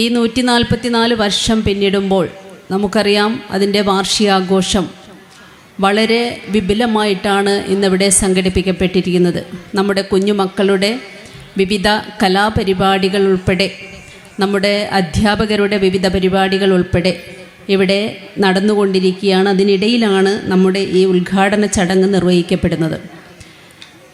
ഈ നൂറ്റി നാൽപ്പത്തി നാല് വർഷം പിന്നിടുമ്പോൾ നമുക്കറിയാം അതിന്റെ വാർഷികാഘോഷം വളരെ വിപുലമായിട്ടാണ് ഇന്നിവിടെ സംഘടിപ്പിക്കപ്പെട്ടിരിക്കുന്നത്. നമ്മുടെ കുഞ്ഞുമക്കളുടെ വിവിധ കലാപരിപാടികൾ ഉൾപ്പെടെ നമ്മുടെ അധ്യാപകരുടെ വിവിധ പരിപാടികൾ ഉൾപ്പെടെ ഇവിടെ നടന്നുകൊണ്ടിരിക്കുകയാണ്. അതിനിടയിലാണ് നമ്മുടെ ഈ ഉദ്ഘാടന ചടങ്ങ് നിർവഹിക്കപ്പെടുന്നത്.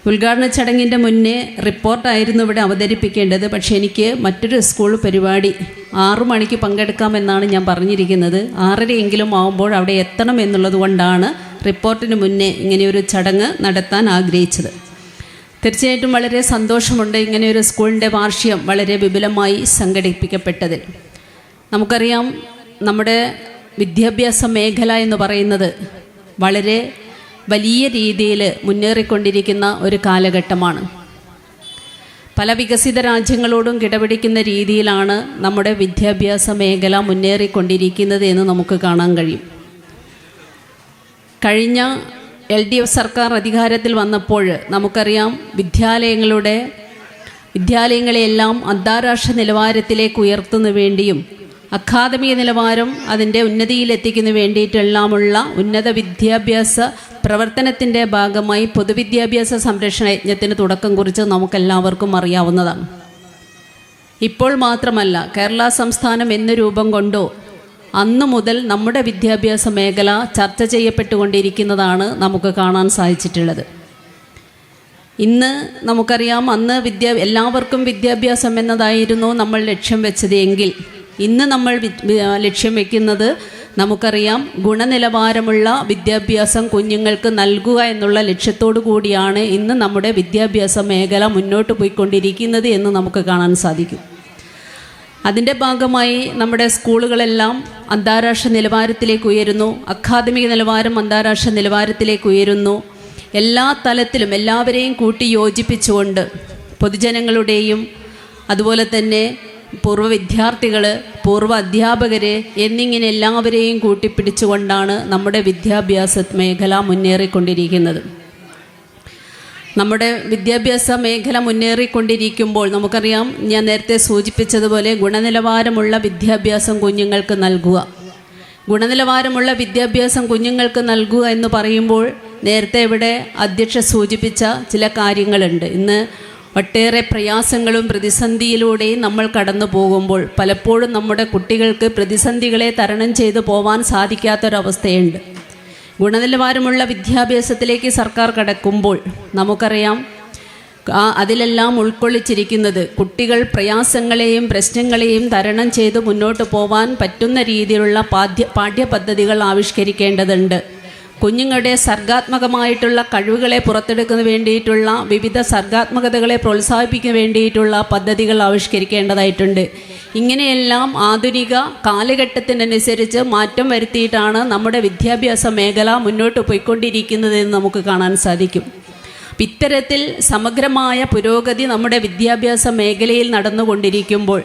ഉദ്ഘാടന ചടങ്ങിന്റെ മുന്നേ റിപ്പോർട്ടായിരുന്നു ഇവിടെ അവതരിപ്പിക്കേണ്ടത്. പക്ഷേ എനിക്ക് മറ്റൊരു സ്കൂൾ പരിപാടി ആറു മണിക്ക് പങ്കെടുക്കാമെന്നാണ് ഞാൻ പറഞ്ഞിരിക്കുന്നത്. ആറരയെങ്കിലും ആവുമ്പോൾ അവിടെ എത്തണം എന്നുള്ളത് കൊണ്ടാണ് റിപ്പോർട്ടിന് മുന്നേ ഇങ്ങനെയൊരു ചടങ്ങ് നടത്താൻ ആഗ്രഹിച്ചത്. തീർച്ചയായിട്ടും വളരെ സന്തോഷമുണ്ട് ഇങ്ങനെയൊരു സ്കൂളിന്റെ വാർഷികം വളരെ വിപുലമായി സംഘടിപ്പിക്കപ്പെട്ടതിൽ. നമുക്കറിയാം നമ്മുടെ വിദ്യാഭ്യാസ മേഖല എന്ന് പറയുന്നത് വളരെ വലിയ രീതിയിൽ മുന്നേറിക്കൊണ്ടിരിക്കുന്ന ഒരു കാലഘട്ടമാണ്. പല വികസിത രാജ്യങ്ങളോടും കിടപിടിക്കുന്ന രീതിയിലാണ് നമ്മുടെ വിദ്യാഭ്യാസ മേഖല മുന്നേറിക്കൊണ്ടിരിക്കുന്നത് എന്ന് നമുക്ക് കാണാൻ കഴിയും. കഴിഞ്ഞ എൽ ഡി എഫ് സർക്കാർ അധികാരത്തിൽ വന്നപ്പോൾ നമുക്കറിയാം വിദ്യാലയങ്ങളുടെ വിദ്യാലയങ്ങളെയെല്ലാം അന്താരാഷ്ട്ര നിലവാരത്തിലേക്ക് ഉയർത്തുന്നു വേണ്ടിയും അക്കാദമിക നിലവാരം അതിന്റെ ഉന്നതിയിലെത്തിക്കുന്നു വേണ്ടിയിട്ടെല്ലാമുള്ള ഉന്നത വിദ്യാഭ്യാസ പ്രവർത്തനത്തിന്റെ ഭാഗമായി പൊതുവിദ്യാഭ്യാസ സംരക്ഷണ യജ്ഞത്തിന് തുടക്കം കുറിച്ച് നമുക്കെല്ലാവർക്കും അറിയാവുന്നതാണ്. ഇപ്പോൾ മാത്രമല്ല കേരള സംസ്ഥാനം എന്ന രൂപം കൊണ്ടോ അന്നു മുതൽ നമ്മുടെ വിദ്യാഭ്യാസ മേഖല ചർച്ച ചെയ്യപ്പെട്ടുകൊണ്ടിരിക്കുന്നതാണ് നമുക്ക് കാണാൻ സാധിച്ചിട്ടുള്ളത്. ഇന്ന് നമുക്കറിയാം അന്ന് വിദ്യാ എല്ലാവർക്കും വിദ്യാഭ്യാസം എന്നതായിരുന്നു നമ്മൾ ലക്ഷ്യം വെച്ചത് എങ്കിൽ ഇന്ന് നമ്മൾ ലക്ഷ്യം വെക്കുന്നത് നമുക്കറിയാം ഗുണനിലവാരമുള്ള വിദ്യാഭ്യാസം കുഞ്ഞുങ്ങൾക്ക് നൽകുക എന്നുള്ള ലക്ഷ്യത്തോടു കൂടിയാണ് ഇന്ന് നമ്മുടെ വിദ്യാഭ്യാസ മേഖല മുന്നോട്ട് പോയിക്കൊണ്ടിരിക്കുന്നത് എന്ന് നമുക്ക് കാണാൻ സാധിക്കും. അതിന്റെ ഭാഗമായി നമ്മുടെ സ്കൂളുകളെല്ലാം അന്താരാഷ്ട്ര നിലവാരത്തിലേക്ക് ഉയരുന്നു. അക്കാദമിക നിലവാരം അന്താരാഷ്ട്ര നിലവാരത്തിലേക്ക് ഉയരുന്നു. എല്ലാ തലത്തിലും എല്ലാവരെയും കൂട്ടി യോജിപ്പിച്ചുകൊണ്ട് പൊതുജനങ്ങളുടെയും അതുപോലെ തന്നെ പൂർവ വിദ്യാർത്ഥികൾ പൂർവ അധ്യാപകർ എന്നിങ്ങനെ എല്ലാവരെയും കൂട്ടിപ്പിടിച്ചുകൊണ്ടാണ് നമ്മുടെ വിദ്യാഭ്യാസ മേഖല മുന്നേറിക്കൊണ്ടിരിക്കുന്നത്. നമ്മുടെ വിദ്യാഭ്യാസ മേഖല മുന്നേറിക്കൊണ്ടിരിക്കുമ്പോൾ നമുക്കറിയാം ഞാൻ നേരത്തെ സൂചിപ്പിച്ചതുപോലെ ഗുണനിലവാരമുള്ള വിദ്യാഭ്യാസം കുഞ്ഞുങ്ങൾക്ക് നൽകുക. ഗുണനിലവാരമുള്ള വിദ്യാഭ്യാസം കുഞ്ഞുങ്ങൾക്ക് നൽകുക എന്ന് പറയുമ്പോൾ നേരത്തെ ഇവിടെ അധ്യക്ഷ സൂചിപ്പിച്ച ചില കാര്യങ്ങളുണ്ട്. ഇന്ന് ഒട്ടേറെ പ്രയാസങ്ങളും പ്രതിസന്ധിയിലൂടെ നമ്മൾ കടന്നു പോകുമ്പോൾ പലപ്പോഴും നമ്മുടെ കുട്ടികൾക്ക് പ്രതിസന്ധികളെ തരണം ചെയ്തു പോവാൻ സാധിക്കാത്തൊരവസ്ഥയുണ്ട്. ഗുണനിലവാരമുള്ള വിദ്യാഭ്യാസത്തിലേക്ക് സർക്കാർ കടക്കുമ്പോൾ നമുക്കറിയാം അതിലെല്ലാം ഉൾക്കൊള്ളിച്ചിരിക്കുന്നത് കുട്ടികൾ പ്രയാസങ്ങളെയും പ്രശ്നങ്ങളെയും തരണം ചെയ്ത് മുന്നോട്ട് പോവാൻ പറ്റുന്ന രീതിയിലുള്ള പാഠ്യ പാഠ്യപദ്ധതികൾ ആവിഷ്കരിക്കേണ്ടതുണ്ട്. കുഞ്ഞുങ്ങളുടെ സർഗാത്മകമായിട്ടുള്ള കഴിവുകളെ പുറത്തെടുക്കുന്ന വേണ്ടിയിട്ടുള്ള വിവിധ സർഗാത്മകതകളെ പ്രോത്സാഹിപ്പിക്കാൻ വേണ്ടിയിട്ടുള്ള പദ്ധതികൾ ആവിഷ്കരിക്കേണ്ടതായിട്ടുണ്ട്. ഇങ്ങനെയെല്ലാം ആധുനിക കാലഘട്ടത്തിനനുസരിച്ച് മാറ്റം വരുത്തിയിട്ടാണ് നമ്മുടെ വിദ്യാഭ്യാസ മേഖല മുന്നോട്ട് പോയിക്കൊണ്ടിരിക്കുന്നതെന്ന് നമുക്ക് കാണാൻ സാധിക്കും. ഇത്തരത്തിൽ സമഗ്രമായ പുരോഗതി നമ്മുടെ വിദ്യാഭ്യാസ മേഖലയിൽ നടന്നുകൊണ്ടിരിക്കുമ്പോൾ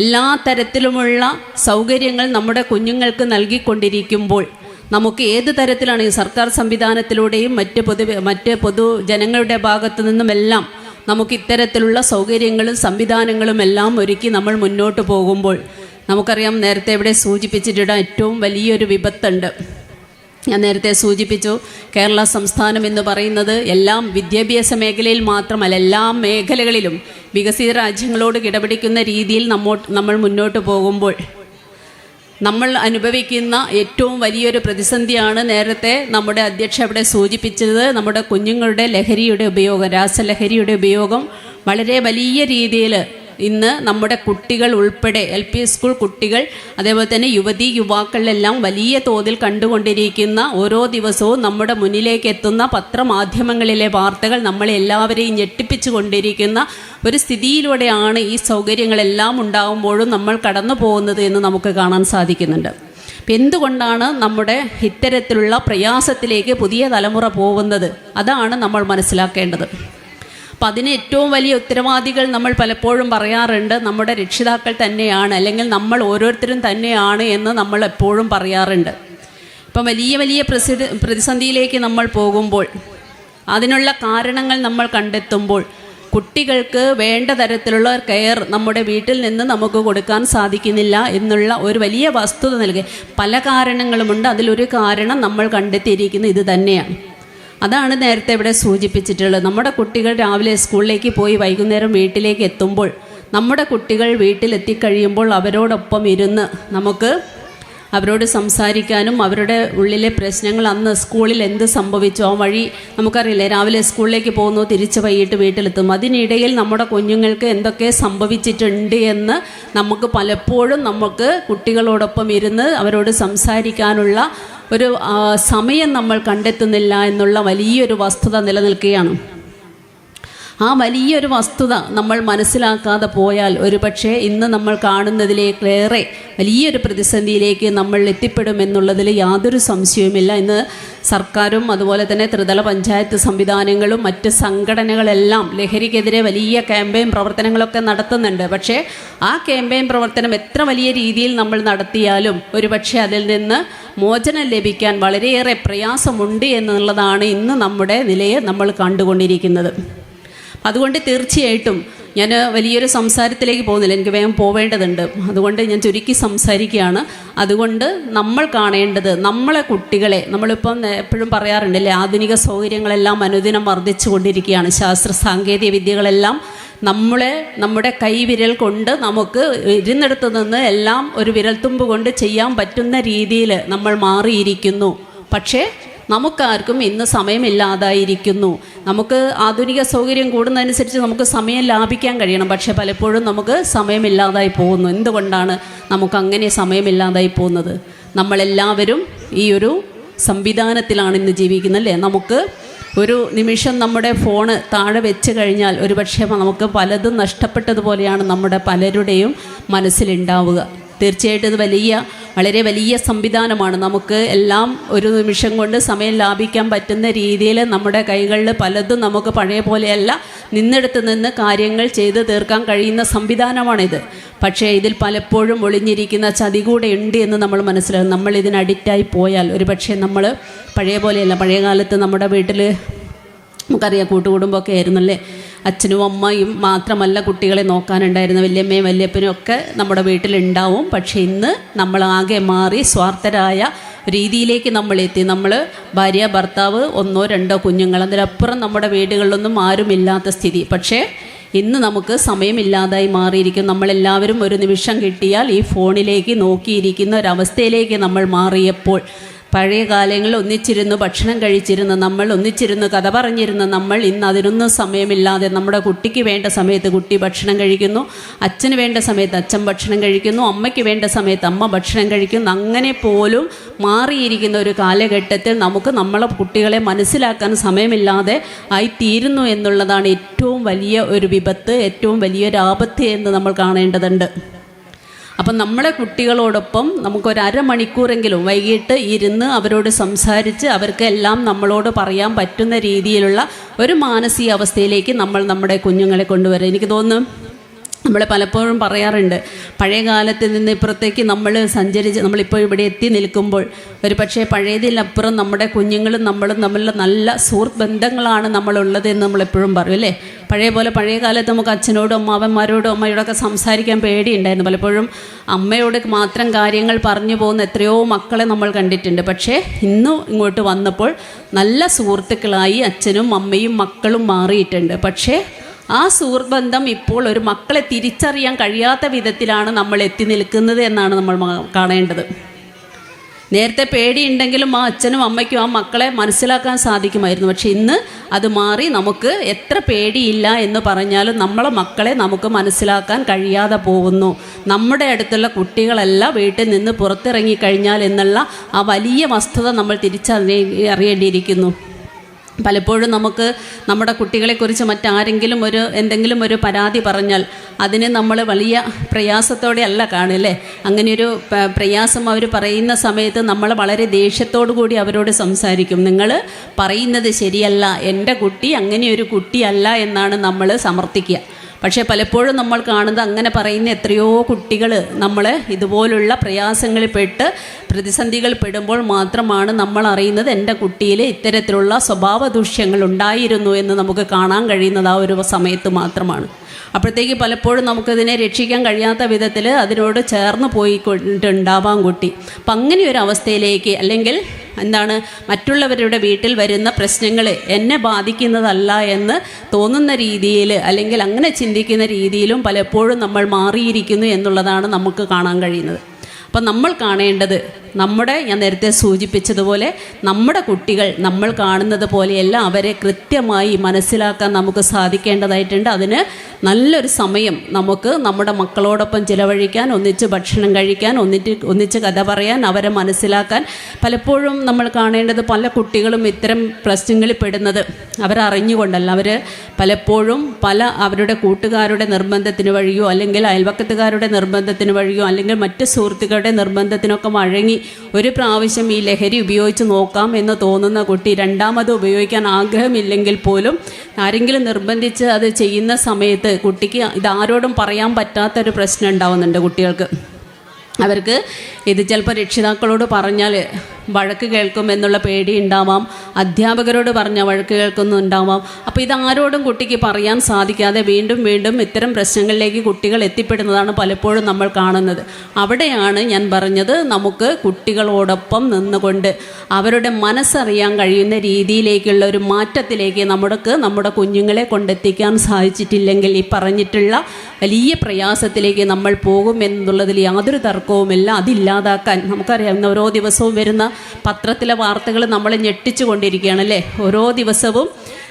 എല്ലാ തരത്തിലുമുള്ള സൗകര്യങ്ങൾ നമ്മുടെ കുഞ്ഞുങ്ങൾക്ക് നൽകിക്കൊണ്ടിരിക്കുമ്പോൾ നമുക്ക് ഏത് തരത്തിലാണ് ഈ സർക്കാർ സംവിധാനത്തിലൂടെയും മറ്റ് പൊതു മറ്റ് പൊതുജനങ്ങളുടെ ഭാഗത്തു നിന്നുമെല്ലാം നമുക്ക് ഇത്തരത്തിലുള്ള സൗകര്യങ്ങളും സംവിധാനങ്ങളും എല്ലാം ഒരുക്കി നമ്മൾ മുന്നോട്ട് പോകുമ്പോൾ നമുക്കറിയാം നേരത്തെ ഇവിടെ സൂചിപ്പിച്ചിട്ടുണ്ട് ഏറ്റവും വലിയൊരു വിപത്തുണ്ട്. ഞാൻ നേരത്തെ സൂചിപ്പിച്ചു കേരള സംസ്ഥാനം എന്ന് പറയുന്നത് എല്ലാം വിദ്യാഭ്യാസ മേഖലയിൽ മാത്രമല്ല എല്ലാ മേഖലകളിലും വികസിത രാജ്യങ്ങളോട് കിടപിടിക്കുന്ന രീതിയിൽ നമ്മോ നമ്മൾ മുന്നോട്ട് പോകുമ്പോൾ നമ്മൾ അനുഭവിക്കുന്ന ഏറ്റവും വലിയൊരു പ്രതിസന്ധിയാണ് നേരത്തെ നമ്മുടെ അധ്യക്ഷ അവിടെ സൂചിപ്പിച്ചത് നമ്മുടെ കുഞ്ഞുങ്ങളുടെ ലഹരിയുടെ ഉപയോഗം രാസലഹരിയുടെ ഉപയോഗം വളരെ വലിയ രീതിയിൽ ഇന്ന് നമ്മുടെ കുട്ടികൾ ഉൾപ്പെടെ എൽ പി സ്കൂൾ കുട്ടികൾ അതേപോലെ തന്നെ യുവതി യുവാക്കളിലെല്ലാം വലിയ തോതിൽ കണ്ടുകൊണ്ടിരിക്കുന്ന ഓരോ ദിവസവും നമ്മുടെ മുന്നിലേക്ക് എത്തുന്ന പത്രമാധ്യമങ്ങളിലെ വാർത്തകൾ നമ്മളെല്ലാവരെയും ഞെട്ടിപ്പിച്ചു കൊണ്ടിരിക്കുന്ന ഒരു സ്ഥിതിയിലൂടെയാണ് ഈ സൗകര്യങ്ങളെല്ലാം ഉണ്ടാകുമ്പോഴും നമ്മൾ കടന്നു പോകുന്നത് എന്ന് നമുക്ക് കാണാൻ സാധിക്കുന്നുണ്ട്. എന്തുകൊണ്ടാണ് നമ്മുടെ ഇത്തരത്തിലുള്ള പ്രയാസത്തിലേക്ക് പുതിയ തലമുറ പോകുന്നത്? അതാണ് നമ്മൾ മനസ്സിലാക്കേണ്ടത്. അപ്പം അതിന് ഏറ്റവും വലിയ ഉത്തരവാദികൾ നമ്മൾ പലപ്പോഴും പറയാറുണ്ട് നമ്മുടെ രക്ഷിതാക്കൾ തന്നെയാണ് അല്ലെങ്കിൽ നമ്മൾ ഓരോരുത്തരും തന്നെയാണ് എന്ന് നമ്മൾ എപ്പോഴും പറയാറുണ്ട്. ഇപ്പം വലിയ വലിയ പ്രസിദ്ധ പ്രതിസന്ധിയിലേക്ക് നമ്മൾ പോകുമ്പോൾ അതിനുള്ള കാരണങ്ങൾ നമ്മൾ കണ്ടെത്തുമ്പോൾ കുട്ടികൾക്ക് വേണ്ട തരത്തിലുള്ള കെയർ നമ്മുടെ വീട്ടിൽ നിന്ന് നമുക്ക് കൊടുക്കാൻ സാധിക്കുന്നില്ല എന്നുള്ള ഒരു വലിയ വസ്തുത നൽകി പല കാരണങ്ങളുമുണ്ട്. അതിലൊരു കാരണം നമ്മൾ കണ്ടെത്തിയിരിക്കുന്നത് ഇത് തന്നെയാണ്. അതാണ് നേരത്തെ ഇവിടെ സൂചിപ്പിച്ചിട്ടുള്ളത്. നമ്മുടെ കുട്ടികൾ രാവിലെ സ്കൂളിലേക്ക് പോയി വൈകുന്നേരം വീട്ടിലേക്ക് എത്തുമ്പോൾ നമ്മുടെ കുട്ടികൾ വീട്ടിലെത്തിക്കഴിയുമ്പോൾ അവരോടൊപ്പം ഇരുന്ന് നമുക്ക് അവരോട് സംസാരിക്കാനും അവരുടെ ഉള്ളിലെ പ്രശ്നങ്ങൾ അന്ന് സ്കൂളിൽ എന്ത് സംഭവിച്ചു ആ വഴി നമുക്കറിയില്ലേ? രാവിലെ സ്കൂളിലേക്ക് പോകുന്നു തിരിച്ച് വൈകിട്ട് വീട്ടിലെത്തും അതിനിടയിൽ നമ്മുടെ കുഞ്ഞുങ്ങൾക്ക് എന്തൊക്കെ സംഭവിച്ചിട്ടുണ്ട് എന്ന് നമുക്ക് പലപ്പോഴും നമുക്ക് കുട്ടികളോടൊപ്പം ഇരുന്ന് അവരോട് സംസാരിക്കാനുള്ള ഒരു സമയം നമ്മൾ കണ്ടെത്തുന്നില്ല എന്നുള്ള വലിയൊരു വസ്തുത നിലനിൽക്കുകയാണ്. ആ വലിയൊരു വസ്തുത നമ്മൾ മനസ്സിലാക്കാതെ പോയാൽ ഒരുപക്ഷെ ഇന്ന് നമ്മൾ കാണുന്നതിലേക്കേറെ വലിയൊരു പ്രതിസന്ധിയിലേക്ക് നമ്മൾ എത്തിപ്പെടുമെന്നുള്ളതിൽ യാതൊരു സംശയവുമില്ല. ഇന്ന് സർക്കാരും അതുപോലെ തന്നെ ത്രിതല പഞ്ചായത്ത് സംവിധാനങ്ങളും മറ്റ് സംഘടനകളെല്ലാം ലഹരിക്കെതിരെ വലിയ ക്യാമ്പയിൻ പ്രവർത്തനങ്ങളൊക്കെ നടത്തുന്നുണ്ട്. പക്ഷേ ആ ക്യാമ്പയിൻ പ്രവർത്തനം എത്ര വലിയ രീതിയിൽ നമ്മൾ നടത്തിയാലും ഒരുപക്ഷെ അതിൽ നിന്ന് മോചനം ലഭിക്കാൻ വളരെയേറെ പ്രയാസമുണ്ട് എന്നുള്ളതാണ് ഇന്ന് നമ്മുടെ നിലയെ നമ്മൾ കണ്ടുകൊണ്ടിരിക്കുന്നത്. അതുകൊണ്ട് തീർച്ചയായിട്ടും ഞാൻ വലിയൊരു സംസാരത്തിലേക്ക് പോകുന്നില്ല. എനിക്ക് വേഗം പോവേണ്ടതുണ്ട്. അതുകൊണ്ട് ഞാൻ ചുരുക്കി സംസാരിക്കുകയാണ്. അതുകൊണ്ട് നമ്മൾ കാണേണ്ടത് നമ്മളെ കുട്ടികളെ നമ്മളിപ്പം എപ്പോഴും പറയാറുണ്ടല്ലേ ആധുനിക സൗകര്യങ്ങളെല്ലാം അനുദിനം വർദ്ധിച്ചു കൊണ്ടിരിക്കുകയാണ് ശാസ്ത്ര സാങ്കേതിക വിദ്യകളെല്ലാം നമ്മളെ നമ്മുടെ കൈവിരൽ കൊണ്ട് നമുക്ക് ഇരുന്നിടത്ത് നിന്ന് എല്ലാം ഒരു വിരൽത്തുമ്പ് കൊണ്ട് ചെയ്യാൻ പറ്റുന്ന രീതിയിൽ നമ്മൾ മാറിയിരിക്കുന്നു. പക്ഷേ നമുക്കാർക്കും ഇന്ന് സമയമില്ലാതായിരിക്കുന്നു. നമുക്ക് ആധുനിക സൗകര്യം കൂടുന്നതനുസരിച്ച് നമുക്ക് സമയം ലാഭിക്കാൻ കഴിയണം. പക്ഷേ പലപ്പോഴും നമുക്ക് സമയമില്ലാതായി പോകുന്നു. എന്തുകൊണ്ടാണ് നമുക്ക് അങ്ങനെ സമയമില്ലാതായി പോകുന്നത്? നമ്മളെല്ലാവരും ഈ ഒരു സംവിധാനത്തിലാണ് ഇന്ന് ജീവിക്കുന്നത് അല്ലേ? നമുക്ക് ഒരു നിമിഷം നമ്മുടെ ഫോണ് താഴെ വെച്ച് കഴിഞ്ഞാൽ ഒരുപക്ഷെ നമുക്ക് പലതും നഷ്ടപ്പെട്ടതുപോലെയാണ് നമ്മുടെ പലരുടെയും മനസ്സിലുണ്ടാവുക. തീർച്ചയായിട്ടും ഇത് വലിയ വളരെ വലിയ സംവിധാനമാണ്. നമുക്ക് എല്ലാം ഒരു നിമിഷം കൊണ്ട് സമയം ലാഭിക്കാൻ പറ്റുന്ന രീതിയിൽ നമ്മുടെ കൈകളിൽ പലതും നമുക്ക് പഴയ പോലെയല്ല നിന്നെടുത്ത് നിന്ന് കാര്യങ്ങൾ ചെയ്ത് തീർക്കാൻ കഴിയുന്ന സംവിധാനമാണിത്. പക്ഷേ ഇതിൽ പലപ്പോഴും ഒളിഞ്ഞിരിക്കുന്ന ചതി കൂടെ ഉണ്ട് എന്ന് നമ്മൾ മനസ്സിലാകും. നമ്മൾ ഇതിന് അഡിക്റ്റായി പോയാൽ ഒരുപക്ഷെ നമ്മൾ പഴയ പോലെയല്ല. പഴയ കാലത്ത് നമ്മുടെ വീട്ടിൽ നമുക്കറിയാം കൂട്ടുകുടുംബമൊക്കെ ആയിരുന്നല്ലേ? അച്ഛനും അമ്മയും മാത്രമല്ല കുട്ടികളെ നോക്കാനുണ്ടായിരുന്ന വല്യമ്മയും വല്യപ്പനും ഒക്കെ നമ്മുടെ വീട്ടിലുണ്ടാവും. പക്ഷേ ഇന്ന് നമ്മൾ ആകെ മാറി സ്വാർത്ഥരായ രീതിയിലേക്ക് നമ്മൾ എത്തി. നമ്മൾ ഭാര്യ ഭർത്താവ് ഒന്നോ രണ്ടോ കുഞ്ഞുങ്ങൾ. അതിലപ്പുറം നമ്മുടെ വീടുകളിലൊന്നും ആരുമില്ലാത്ത സ്ഥിതി. പക്ഷേ ഇന്ന് നമുക്ക് സമയമില്ലാതായി മാറിയിരിക്കും. നമ്മളെല്ലാവരും ഒരു നിമിഷം കിട്ടിയാൽ ഈ ഫോണിലേക്ക് നോക്കിയിരിക്കുന്ന ഒരവസ്ഥയിലേക്ക് നമ്മൾ മാറിയപ്പോൾ പഴയ കാലങ്ങളിൽ ഒന്നിച്ചിരുന്ന് ഭക്ഷണം കഴിച്ചിരുന്ന് നമ്മൾ ഒന്നിച്ചിരുന്ന് കഥ പറഞ്ഞിരുന്ന് നമ്മൾ ഇന്ന് അതിനൊന്നും സമയമില്ലാതെ നമ്മുടെ കുട്ടിക്ക് വേണ്ട സമയത്ത് കുട്ടി ഭക്ഷണം കഴിക്കുന്നു അച്ഛന് വേണ്ട സമയത്ത് അച്ഛൻ ഭക്ഷണം കഴിക്കുന്നു അമ്മയ്ക്ക് വേണ്ട സമയത്ത് അമ്മ ഭക്ഷണം കഴിക്കുന്നു. അങ്ങനെ പോലും മാറിയിരിക്കുന്ന ഒരു കാലഘട്ടത്തിൽ നമുക്ക് നമ്മളെ കുട്ടികളെ മനസ്സിലാക്കാൻ സമയമില്ലാതെ ആയിത്തീരുന്നു എന്നുള്ളതാണ് ഏറ്റവും വലിയ ഒരു വിപത്ത് ഏറ്റവും വലിയൊരു ആപത്ത് എന്ന് നമ്മൾ കാണേണ്ടതുണ്ട്. അപ്പം നമ്മളെ കുട്ടികളോടൊപ്പം നമുക്കൊരു അരമണിക്കൂറെങ്കിലും വൈകിട്ട് ഇരുന്ന് അവരോട് സംസാരിച്ച് അവർക്ക് എല്ലാം നമ്മളോട് പറയാൻ പറ്റുന്ന രീതിയിലുള്ള ഒരു മാനസികാവസ്ഥയിലേക്ക് നമ്മൾ നമ്മുടെ കുഞ്ഞുങ്ങളെ കൊണ്ടുവരാം എനിക്ക് തോന്നുന്നു. നമ്മൾ പലപ്പോഴും പറയാറുണ്ട് പഴയ കാലത്തിൽ നിന്ന് ഇപ്പുറത്തേക്ക് നമ്മൾ സഞ്ചരിച്ച് നമ്മളിപ്പോൾ ഇവിടെ എത്തി നിൽക്കുമ്പോൾ ഒരു പക്ഷേ പഴയതിലപ്പുറം നമ്മുടെ കുഞ്ഞുങ്ങളും നമ്മളും തമ്മിലുള്ള നല്ല സുഹൃത്ത് ബന്ധങ്ങളാണ് നമ്മളുള്ളത് എന്ന് നമ്മളെപ്പോഴും പറയും അല്ലേ? പഴയ പോലെ പഴയ കാലത്ത് നമുക്ക് അച്ഛനോടും അമ്മാവന്മാരോടും അമ്മയോടൊക്കെ സംസാരിക്കാൻ പേടിയുണ്ടായിരുന്നു. പലപ്പോഴും അമ്മയോട് മാത്രം കാര്യങ്ങൾ പറഞ്ഞു പോകുന്ന എത്രയോ മക്കളെ നമ്മൾ കണ്ടിട്ടുണ്ട്. പക്ഷേ ഇന്നും ഇങ്ങോട്ട് വന്നപ്പോൾ നല്ല സുഹൃത്തുക്കളായി അച്ഛനും അമ്മയും മക്കളും മാറിയിട്ടുണ്ട്. പക്ഷേ ആ സുഹൃത്ബന്ധം ഇപ്പോൾ ഒരു മക്കളെ തിരിച്ചറിയാൻ കഴിയാത്ത വിധത്തിലാണ് നമ്മൾ എത്തി നിൽക്കുന്നത് എന്നാണ് നമ്മൾ കാണേണ്ടത്. നേരത്തെ പേടിയുണ്ടെങ്കിലും ആ അച്ഛനും അമ്മയ്ക്കും ആ മക്കളെ മനസ്സിലാക്കാൻ സാധിക്കുമായിരുന്നു. പക്ഷെ ഇന്ന് അത് മാറി നമുക്ക് എത്ര പേടിയില്ല എന്ന് പറഞ്ഞാലും നമ്മളെ മക്കളെ നമുക്ക് മനസ്സിലാക്കാൻ കഴിയാതെ പോകുന്നു. നമ്മുടെ അടുത്തുള്ള കുട്ടികളെല്ലാം വീട്ടിൽ നിന്ന് പുറത്തിറങ്ങി കഴിഞ്ഞാൽ എന്നുള്ള ആ വലിയ വസ്തുത നമ്മൾ തിരിച്ചറിയ അറിയേണ്ടിയിരിക്കുന്നു. പലപ്പോഴും നമുക്ക് നമ്മുടെ കുട്ടികളെക്കുറിച്ച് മറ്റാരെങ്കിലും ഒരു എന്തെങ്കിലും ഒരു പരാതി പറഞ്ഞാൽ അതിനെ നമ്മൾ വലിയ പ്രയാസത്തോടെ അല്ല കാണില്ലേ അങ്ങനെയൊരു പ്രയാസം അവർ പറയുന്ന സമയത്ത് നമ്മൾ വളരെ ദേഷ്യത്തോടു കൂടി അവരോട് സംസാരിക്കും. നിങ്ങൾ പറയുന്നത് ശരിയല്ല എന്റെ കുട്ടി അങ്ങനെയൊരു കുട്ടിയല്ല എന്നാണ് നമ്മൾ സമർത്ഥിക്കുക. പക്ഷേ പലപ്പോഴും നമ്മൾ കാണുന്നത് അങ്ങനെ പറയുന്ന എത്രയോ കുട്ടികൾ നമ്മൾ ഇതുപോലുള്ള പ്രയാസങ്ങളിൽ പെട്ട് പ്രതിസന്ധികൾ പെടുമ്പോൾ മാത്രമാണ് നമ്മൾ അറിയുന്നത് എന്റെ കുട്ടിയിൽ ഇത്തരത്തിലുള്ള സ്വഭാവ ദൂഷ്യങ്ങൾ ഉണ്ടായിരുന്നു എന്ന് നമുക്ക് കാണാൻ കഴിയുന്നത് ആ ഒരു സമയത്ത് മാത്രമാണ്. അപ്പോഴത്തേക്ക് പലപ്പോഴും നമുക്കതിനെ രക്ഷിക്കാൻ കഴിയാത്ത വിധത്തിൽ അതിനോട് ചേർന്ന് പോയിക്കൊണ്ടുണ്ടാവാം കുട്ടി. അപ്പം അങ്ങനെ ഒരു അവസ്ഥയിലേക്ക് അല്ലെങ്കിൽ എന്താണ് മറ്റുള്ളവരുടെ വീട്ടിൽ വരുന്ന പ്രശ്നങ്ങൾ എന്നെ ബാധിക്കുന്നതല്ല എന്ന് തോന്നുന്ന രീതിയിൽ അല്ലെങ്കിൽ അങ്ങനെ ചിന്തിക്കുന്ന രീതിയിലും പലപ്പോഴും നമ്മൾ മാറിയിരിക്കുന്നു എന്നുള്ളതാണ് നമുക്ക് കാണാൻ കഴിയുന്നത്. അപ്പം നമ്മൾ കാണേണ്ടത് നമ്മുടെ ഞാൻ നേരത്തെ സൂചിപ്പിച്ചതുപോലെ നമ്മുടെ കുട്ടികൾ നമ്മൾ കാണുന്നത് പോലെയല്ല അവരെ കൃത്യമായി മനസ്സിലാക്കാൻ നമുക്ക് സാധിക്കേണ്ടതായിട്ടുണ്ട്. അതിന് നല്ലൊരു സമയം നമുക്ക് നമ്മുടെ മക്കളോടൊപ്പം ചിലവഴിക്കാൻ ഒന്നിച്ച് ഭക്ഷണം കഴിക്കാൻ ഒന്നിച്ച് ഒന്നിച്ച് കഥ പറയാൻ അവരെ മനസ്സിലാക്കാൻ പലപ്പോഴും നമ്മൾ കാണേണ്ടത് പല കുട്ടികളും ഇത്തരം പ്രശ്നങ്ങളിൽ പെടുന്നത് അവരറിഞ്ഞുകൊണ്ടല്ല അവർ പലപ്പോഴും പല അവരുടെ കൂട്ടുകാരുടെ നിർബന്ധത്തിന് വഴിയോ അല്ലെങ്കിൽ അയൽവക്കത്തുകാരുടെ നിർബന്ധത്തിന് വഴിയോ അല്ലെങ്കിൽ മറ്റ് സുഹൃത്തുക്കളുടെ നിർബന്ധത്തിനൊക്കെ വഴങ്ങി ഒരു പ്രാവശ്യം ഈ ലഹരി ഉപയോഗിച്ച് നോക്കാം എന്ന് തോന്നുന്ന കുട്ടി രണ്ടാമത് ഉപയോഗിക്കാൻ ആഗ്രഹമില്ലെങ്കിൽ പോലും ആരെങ്കിലും നിർബന്ധിച്ച് അത് ചെയ്യുന്ന സമയത്ത് കുട്ടിക്ക് ഇതാരോടും പറയാൻ പറ്റാത്തൊരു പ്രശ്നം ഉണ്ടാവുന്നുണ്ട് കുട്ടികൾക്ക്. അവർക്ക് ഇത് ചിലപ്പോൾ രക്ഷിതാക്കളോട് പറഞ്ഞാൽ വഴക്ക് കേൾക്കും എന്നുള്ള പേടി ഉണ്ടാവാം. അധ്യാപകരോട് പറഞ്ഞാൽ വഴക്ക് കേൾക്കുന്നുണ്ടാവാം അപ്പോൾ ഇതാരോടും കുട്ടിക്ക് പറയാൻ സാധിക്കാതെ വീണ്ടും വീണ്ടും ഇത്തരം പ്രശ്നങ്ങളിലേക്ക് കുട്ടികൾ എത്തിപ്പെടുന്നതാണ് പലപ്പോഴും നമ്മൾ കാണുന്നത്. അവിടെയാണ് ഞാൻ പറഞ്ഞത് നമുക്ക് കുട്ടികളോടൊപ്പം നിന്നുകൊണ്ട് അവരുടെ മനസ്സറിയാൻ കഴിയുന്ന രീതിയിലേക്കുള്ള ഒരു മാറ്റത്തിലേക്ക് നമുക്ക് നമ്മുടെ കുഞ്ഞുങ്ങളെ കൊണ്ടെത്തിക്കാൻ സാധിച്ചിട്ടില്ലെങ്കിൽ ഈ പറഞ്ഞിട്ടുള്ള വലിയ പ്രയാസത്തിലേക്ക് നമ്മൾ പോകും എന്നുള്ളതിൽ യാതൊരു തർക്കവുമില്ല. അതില്ലാതാക്കാൻ നമുക്കറിയാം ഇന്ന് ഓരോ ദിവസവും വരുന്ന പത്രത്തിലെ വാർത്തകൾ നമ്മളെ ഞെട്ടിച്ചു കൊണ്ടിരിക്കുകയാണ് അല്ലേ? ഓരോ ദിവസവും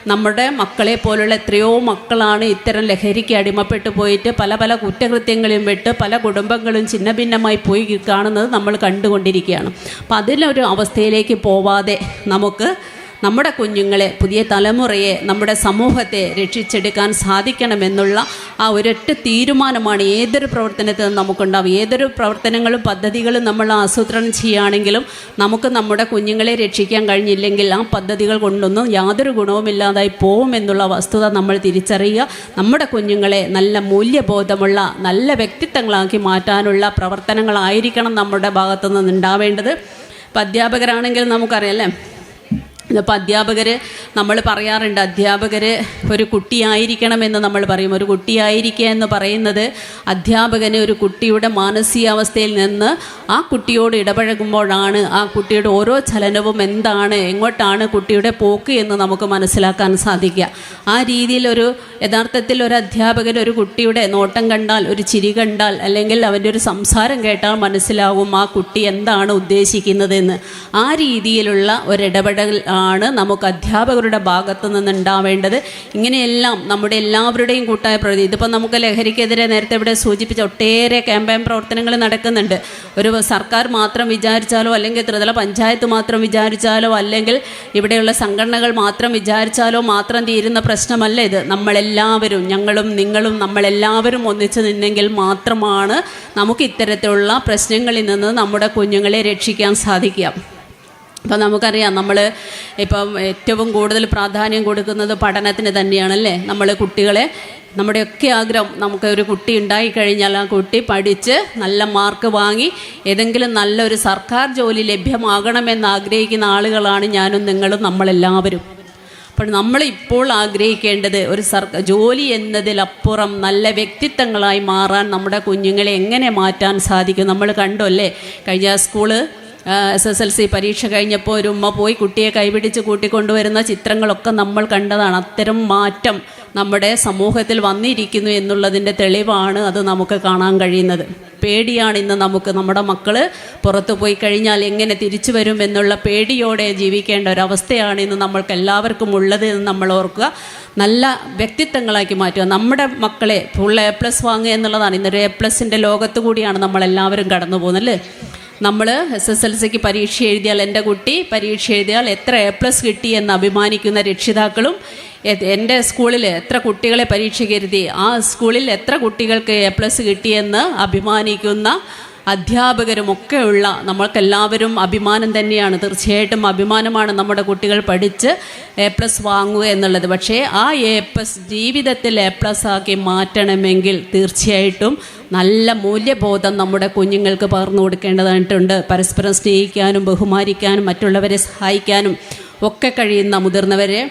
നമ്മുടെ മക്കളെ പോലുള്ള എത്രയോ മക്കളാണ് ഇത്തരം ലഹരിക്ക് അടിമപ്പെട്ട് പോയിട്ട് പല പല കുറ്റകൃത്യങ്ങളും വിട്ട് പല കുടുംബങ്ങളും ചിന്ന ഭിന്നമായി പോയി കാണുന്നത് നമ്മൾ കണ്ടുകൊണ്ടിരിക്കുകയാണ്. അപ്പം അതിലൊരു അവസ്ഥയിലേക്ക് പോവാതെ നമുക്ക് നമ്മുടെ കുഞ്ഞുങ്ങളെ പുതിയ തലമുറയെ നമ്മുടെ സമൂഹത്തെ രക്ഷിച്ചെടുക്കാൻ സാധിക്കണമെന്നുള്ള ആ ഒരൊറ്റ തീരുമാനമാണ് ഏതൊരു പ്രവർത്തനത്തിനും നമുക്കുണ്ടാവും ഏതൊരു പ്രവർത്തനങ്ങളും പദ്ധതികളും നമ്മൾ ആസൂത്രണം ചെയ്യുകയാണെങ്കിലും നമുക്ക് നമ്മുടെ കുഞ്ഞുങ്ങളെ രക്ഷിക്കാൻ കഴിഞ്ഞില്ലെങ്കിൽ ആ പദ്ധതികൾ കൊണ്ടൊന്നും യാതൊരു ഗുണവുമില്ലാതായി പോകുമെന്നുള്ള വസ്തുത നമ്മൾ തിരിച്ചറിയുക. നമ്മുടെ കുഞ്ഞുങ്ങളെ നല്ല മൂല്യബോധമുള്ള നല്ല വ്യക്തിത്വങ്ങളാക്കി മാറ്റാനുള്ള പ്രവർത്തനങ്ങളായിരിക്കണം നമ്മുടെ ഭാഗത്തു നിന്ന് ഉണ്ടാവേണ്ടത് ഇപ്പം അധ്യാപകരാണെങ്കിൽ നമുക്കറിയാം അല്ലേ? ഇന്നിപ്പോൾ അധ്യാപകർ നമ്മൾ പറയാറുണ്ട് അധ്യാപകർ ഒരു കുട്ടിയായിരിക്കണമെന്ന് നമ്മൾ പറയും. ഒരു കുട്ടിയായിരിക്കുക എന്ന് പറയുന്നത് അധ്യാപകന് ഒരു കുട്ടിയുടെ മാനസികാവസ്ഥയിൽ നിന്ന് ആ കുട്ടിയോട് ഇടപഴകുമ്പോഴാണ് ആ കുട്ടിയുടെ ഓരോ ചലനവും എന്താണ് എങ്ങോട്ടാണ് കുട്ടിയുടെ പോക്ക് എന്ന് നമുക്ക് മനസ്സിലാക്കാൻ സാധിക്കുക. ആ രീതിയിൽ ഒരു യഥാർത്ഥത്തിൽ ഒരു അധ്യാപകൻ ഒരു കുട്ടിയുടെ നോട്ടം കണ്ടാൽ ഒരു ചിരി കണ്ടാൽ അല്ലെങ്കിൽ അവന്റെ ഒരു സംസാരം കേട്ടാൽ മനസ്സിലാവും ആ കുട്ടി എന്താണ് ഉദ്ദേശിക്കുന്നതെന്ന്. ആ രീതിയിലുള്ള ഒരു ഒരിടപെടൽ ആണ് നമുക്ക് അധ്യാപകരുടെ ഭാഗത്തു നിന്നുണ്ടാവേണ്ടത് ഇങ്ങനെയെല്ലാം നമ്മുടെ എല്ലാവരുടെയും കൂട്ടായ പ്രതി ഇതിപ്പോൾ നമുക്ക് ലഹരിക്കെതിരെ നേരത്തെ ഇവിടെ സൂചിപ്പിച്ച ഒട്ടേറെ ക്യാമ്പയിൻ പ്രവർത്തനങ്ങൾ നടക്കുന്നുണ്ട്. ഒരു സർക്കാർ മാത്രം വിചാരിച്ചാലോ അല്ലെങ്കിൽ ത്രിതല പഞ്ചായത്ത് മാത്രം വിചാരിച്ചാലോ അല്ലെങ്കിൽ ഇവിടെയുള്ള സംഘടനകൾ മാത്രം വിചാരിച്ചാലോ മാത്രം തീരുന്ന പ്രശ്നമല്ല ഇത്. നമ്മളെല്ലാവരും ഞങ്ങളും നിങ്ങളും നമ്മളെല്ലാവരും ഒന്നിച്ചു നിന്നെങ്കിൽ മാത്രമാണ് നമുക്ക് ഇത്തരത്തിലുള്ള പ്രശ്നങ്ങളിൽ നിന്ന് നമ്മുടെ കുഞ്ഞുങ്ങളെ രക്ഷിക്കാൻ സാധിക്കുക. അപ്പം നമുക്കറിയാം നമ്മൾ ഇപ്പം ഏറ്റവും കൂടുതൽ പ്രാധാന്യം കൊടുക്കുന്നത് പഠനത്തിന് തന്നെയാണല്ലേ? നമ്മൾ കുട്ടികളെ നമ്മുടെയൊക്കെ ആഗ്രഹം നമുക്ക് ഒരു കുട്ടി ഉണ്ടായിക്കഴിഞ്ഞാൽ ആ കുട്ടി പഠിച്ച് നല്ല മാർക്ക് വാങ്ങി ഏതെങ്കിലും നല്ലൊരു സർക്കാർ ജോലി ലഭ്യമാകണമെന്ന് ആഗ്രഹിക്കുന്ന ആളുകളാണ് ഞാനും നിങ്ങളും നമ്മളെല്ലാവരും. അപ്പോൾ നമ്മളിപ്പോൾ ആഗ്രഹിക്കേണ്ടത് ഒരു സർക്കാർ ജോലി എന്നതിലപ്പുറം നല്ല വ്യക്തിത്വങ്ങളായി മാറാൻ നമ്മുടെ കുഞ്ഞുങ്ങളെ എങ്ങനെ മാറ്റാൻ സാധിക്കും നമ്മൾ കണ്ടു അല്ലേ? കഴിഞ്ഞ school S S L C പരീക്ഷ കഴിഞ്ഞപ്പോൾ ഒരു ഉമ്മ പോയി കുട്ടിയെ കൈപിടിച്ച് കൂട്ടിക്കൊണ്ടുവരുന്ന ചിത്രങ്ങളൊക്കെ നമ്മൾ കണ്ടതാണ്. അത്തരം മാറ്റം നമ്മുടെ സമൂഹത്തിൽ വന്നിരിക്കുന്നു എന്നുള്ളതിന്റെ തെളിവാണ് അത് നമുക്ക് കാണാൻ കഴിയുന്നത്. പേടിയാണ് ഇന്ന് നമുക്ക് നമ്മുടെ മക്കൾ പുറത്തു പോയി കഴിഞ്ഞാൽ എങ്ങനെ തിരിച്ചു വരും എന്നുള്ള പേടിയോടെ ജീവിക്കേണ്ട ഒരവസ്ഥയാണ് ഇന്ന് നമ്മൾക്ക് എല്ലാവർക്കും ഉള്ളത് എന്ന് നമ്മൾ ഓർക്കുക. നല്ല വ്യക്തിത്വങ്ങളാക്കി മാറ്റുക. നമ്മുടെ മക്കളെ ഫുൾ എ പ്ലസ് വാങ്ങുക എന്നുള്ളതാണ്. ഇന്നൊരു എ പ്ലസിന്റെ ലോകത്ത് കൂടിയാണ് നമ്മളെല്ലാവരും കടന്നു പോകുന്നത് അല്ലേ? നമ്മൾ എസ് എസ് എൽ സിക്ക് പരീക്ഷ എഴുതിയാൽ എന്റെ കുട്ടി പരീക്ഷ എഴുതിയാൽ എത്ര എ പ്ലസ് കിട്ടി എന്ന് അഭിമാനിക്കുന്ന രക്ഷിതാക്കളും എന്റെ സ്കൂളിൽ എത്ര കുട്ടികളെ പരീക്ഷ കരുതി ആ സ്കൂളിൽ എത്ര കുട്ടികൾക്ക് എ പ്ലസ് കിട്ടിയെന്ന് അഭിമാനിക്കുന്ന അധ്യാപകരും ഒക്കെയുള്ള നമ്മൾക്കെല്ലാവരും അഭിമാനം തന്നെയാണ്. തീർച്ചയായിട്ടും അഭിമാനമാണ് നമ്മുടെ കുട്ടികൾ പഠിച്ച് എ പ്ലസ് വാങ്ങുക എന്നുള്ളത്. പക്ഷേ ആ എ പ്ലസ് ജീവിതത്തിൽ എ പ്ലസ് ആക്കി മാറ്റണമെങ്കിൽ തീർച്ചയായിട്ടും നല്ല മൂല്യബോധം നമ്മുടെ കുഞ്ഞുങ്ങൾക്ക് പകർന്നു കൊടുക്കേണ്ടതായിട്ടുണ്ട്. പരസ്പരം സ്നേഹിക്കാനും ബഹുമാനിക്കാനും മറ്റുള്ളവരെ സഹായിക്കാനും ഒക്കെ കഴിയുന്ന മുതിർന്നവരെ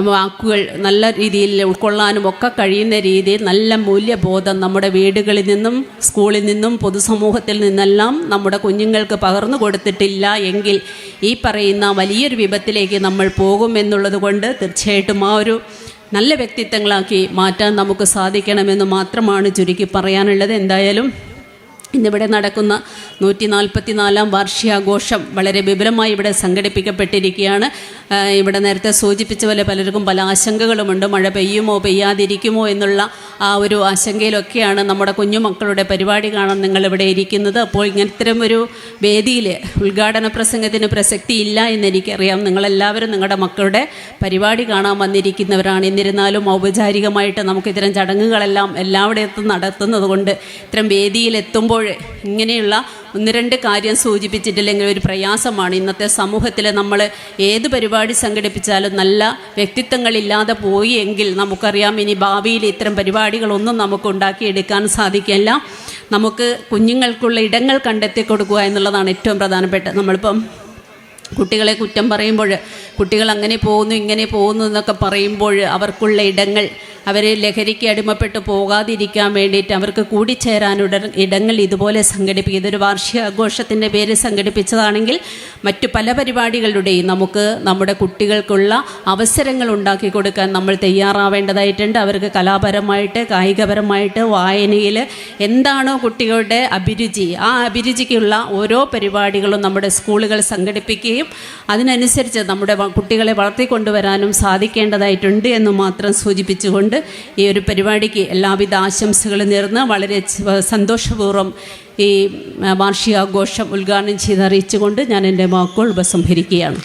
വാക്കുകൾ നല്ല രീതിയിൽ ഉൾക്കൊള്ളാനും ഒക്കെ കഴിയുന്ന രീതിയിൽ നല്ല മൂല്യബോധം നമ്മുടെ വീടുകളിൽ നിന്നും സ്കൂളിൽ നിന്നും പൊതുസമൂഹത്തിൽ നിന്നെല്ലാം നമ്മുടെ കുഞ്ഞുങ്ങൾക്ക് പകർന്നു കൊടുത്തിട്ടില്ല എങ്കിൽ ഈ പറയുന്ന വലിയൊരു വിപത്തിലേക്ക് നമ്മൾ പോകും എന്നുള്ളത് കൊണ്ട് തീർച്ചയായിട്ടും ആ ഒരു നല്ല വ്യക്തിത്വങ്ങളാക്കി മാറ്റാൻ നമുക്ക് സാധിക്കണമെന്ന് മാത്രമാണ് ചുരുക്കി പറയാനുള്ളത്. എന്തായാലും ഇന്നിവിടെ നടക്കുന്ന നൂറ്റി നാൽപ്പത്തി നാലാം വാർഷികാഘോഷം വളരെ വിപുലമായി ഇവിടെ സംഘടിപ്പിക്കപ്പെട്ടിരിക്കുകയാണ്. ഇവിടെ നേരത്തെ സൂചിപ്പിച്ച പോലെ പലർക്കും പല ആശങ്കകളുമുണ്ട്. മഴ പെയ്യുമോ പെയ്യാതിരിക്കുമോ എന്നുള്ള ആ ഒരു ആശങ്കയിലൊക്കെയാണ് നമ്മുടെ കുഞ്ഞുമക്കളുടെ പരിപാടി കാണാൻ നിങ്ങളിവിടെ ഇരിക്കുന്നത്. അപ്പോൾ ഇങ്ങനത്തരം ഒരു വേദിയിൽ ഉദ്ഘാടന പ്രസംഗത്തിന് പ്രസക്തി ഇല്ല എന്നെനിക്കറിയാം. നിങ്ങളെല്ലാവരും നിങ്ങളുടെ മക്കളുടെ പരിപാടി കാണാൻ വന്നിരിക്കുന്നവരാണ്. എന്നിരുന്നാലും ഔപചാരികമായിട്ട് നമുക്ക് ഇത്തരം ചടങ്ങുകളെല്ലാം എല്ലായിടത്തും നടത്തുന്നത് കൊണ്ട് ഇത്തരം വേദിയിൽ ഇങ്ങനെയുള്ള ഒന്ന് രണ്ട് കാര്യം സൂചിപ്പിച്ചിട്ടില്ലെങ്കിൽ ഒരു പ്രയാസമാണ്. ഇന്നത്തെ സമൂഹത്തിൽ നമ്മൾ ഏത് പരിപാടി സംഘടിപ്പിച്ചാലും നല്ല വ്യക്തിത്വങ്ങളില്ലാതെ പോയി എങ്കിൽ നമുക്കറിയാം ഇനി ഭാവിയിൽ ഇത്തരം പരിപാടികളൊന്നും നമുക്ക് ഉണ്ടാക്കിയെടുക്കാൻ സാധിക്കില്ല. നമുക്ക് കുഞ്ഞുങ്ങൾക്കുള്ള ഇടങ്ങൾ കണ്ടെത്തി കൊടുക്കുക എന്നുള്ളതാണ് ഏറ്റവും പ്രധാനപ്പെട്ട നമ്മളിപ്പം കുട്ടികളെ കുറ്റം പറയുമ്പോൾ കുട്ടികൾ അങ്ങനെ പോകുന്നു ഇങ്ങനെ പോകുന്നു എന്നൊക്കെ പറയുമ്പോൾ അവർക്കുള്ള ഇടങ്ങൾ അവരെ ലഹരിക്ക് അടിമപ്പെട്ട് പോകാതിരിക്കാൻ വേണ്ടിയിട്ട് അവർക്ക് കൂടിച്ചേരാനുള്ള ഇടങ്ങൾ ഇതുപോലെ സംഘടിപ്പിക്കും. ഇതൊരു വാർഷികാഘോഷത്തിന്റെ പേരിൽ സംഘടിപ്പിച്ചതാണെങ്കിൽ മറ്റു പല പരിപാടികളുടെയും നമുക്ക് നമ്മുടെ കുട്ടികൾക്കുള്ള അവസരങ്ങൾ ഉണ്ടാക്കി കൊടുക്കാൻ നമ്മൾ തയ്യാറാവേണ്ടതായിട്ടുണ്ട്. അവർക്ക് കലാപരമായിട്ട് കായികപരമായിട്ട് വായനയിൽ എന്താണോ കുട്ടികളുടെ അഭിരുചി ആ അഭിരുചിക്കുള്ള ഓരോ പരിപാടികളും നമ്മുടെ സ്കൂളുകൾ സംഘടിപ്പിക്കുകയും അതിനനുസരിച്ച് നമ്മുടെ കുട്ടികളെ വളർത്തിക്കൊണ്ടുവരാനും സാധിക്കേണ്ടതായിട്ടുണ്ട് എന്ന് മാത്രം സൂചിപ്പിച്ചുകൊണ്ട് ഈ ഒരു പരിപാടിക്ക് എല്ലാവിധ ആശംസകളും നേർന്ന് വളരെ സന്തോഷപൂർവം ഈ വാർഷികാഘോഷം ഉദ്ഘാടനം ചെയ്ത് അറിയിച്ചുകൊണ്ട് ഞാൻ എന്റെ വാക്കുകൾ ഉപസംഹരിക്കുകയാണ്.